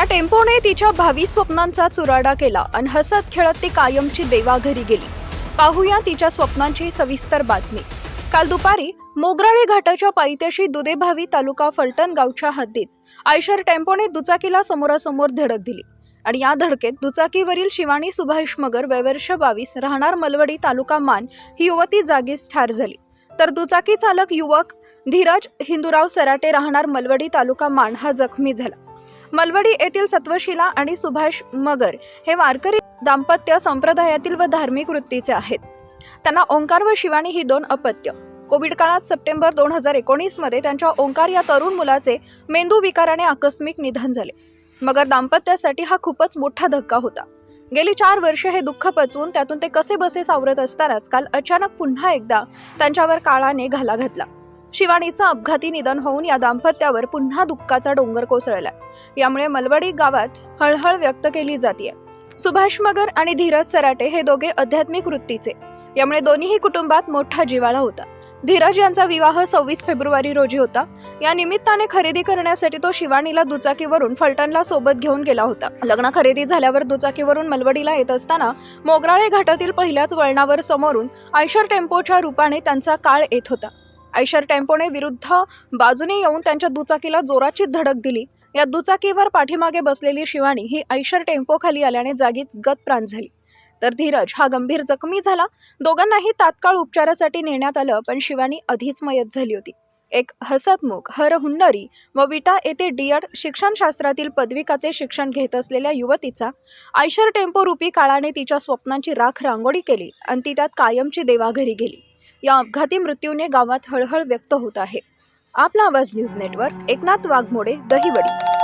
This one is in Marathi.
त्या टेम्पोने तिच्या भावी स्वप्नांचा चुराडा केला आणि हसत खेळत ती कायमची देवाघरी गेली. पाहूया तिच्या स्वप्नांची सविस्तर बातमी. काल दुपारी मोगराळे घाटाच्या पायथ्याशी दुधेभावी तालुका फलटण गावच्या हद्दीत आयशर टेम्पोने दुचाकीला समोरासमोर धडक दिली आणि या धडकेत दुचाकीवरील शिवानी सुभाष मगर वयवर्ष बावीस राहणार मलवडी तालुका मान ही युवती जागीच ठार झाली. तर दुचाकी चालक युवक धीरज हिंदूराव सराटे राहणार मलवडी तालुका मान हा जखमी झाला. मलवडी येथील सत्वशिला आणि सुभाष मगर हे वारकरी दाम्पत्य संप्रदायातील व धार्मिक वृत्तीचे आहेत. त्यांना ओंकार व शिवानी ही दोन अपत्य. कोविड काळात सप्टेंबर दोन हजार एकोणीसमध्ये त्यांच्या ओंकार या तरुण मुलाचे मेंदू विकाराने आकस्मिक निधन झाले. मगर दाम्पत्यासाठी हा खूपच मोठा धक्का होता. गेली चार वर्ष हे दुःख पचवून त्यातून ते कसे बसे सावरत असतानाच काल अचानक पुन्हा एकदा त्यांच्यावर काळाने घाला घातला. शिवानीचं अपघाती निधन होऊन या दाम्पत्यावर पुन्हा दुःखाचा डोंगर कोसळला यामुळे मलवडी गावात हळहळ व्यक्त केली जाते सुभाष मगर आणि धीरज सराटे हे दोघे आध्यात्मिक वृत्तीचे. यामुळे दोन्हीही कुटुंबात मोठा जिवाळा होता. धीरज यांचा विवाह सव्वीस फेब्रुवारी रोजी होता. या निमित्ताने खरेदी करण्यासाठी तो शिवानीला दुचाकीवरून फलटणला सोबत घेऊन गेला होता. लग्न खरेदी झाल्यावर दुचाकीवरून मलवडीला येत असताना मोगराळे घाटातील पहिल्याच वळणावर समोरून आयशर टेम्पोच्या रूपाने त्यांचा काळ येत होता. आयशर टेम्पोने विरुद्ध बाजूने येऊन त्यांच्या दुचाकीला जोराची धडक दिली. या दुचाकीवर पाठीमागे बसलेली शिवानी ही आयशर टेम्पोखाली आल्याने जागीच गतप्राण झाली. तर धीरज हा गंभीर जखमी झाला. दोघांनाही तात्काळ उपचारासाठी नेण्यात आलं पण शिवानी आधीच मयत झाली होती. एक हसतमुख हर हुन्नरी व विटा येथे डीएड शिक्षणशास्त्रातील पदविकाचे शिक्षण घेत असलेल्या युवतीचा आयशर टेम्पो रूपी काळाने तिच्या स्वप्नांची राख रांगोळी केली आणि ती त्यात कायमची देवाघरी गेली. या अपघाती मृत्यूने गावात हळहळ व्यक्त होत आहे. Aapla Awaaz news network Eknath Waghmode Dahiwadi.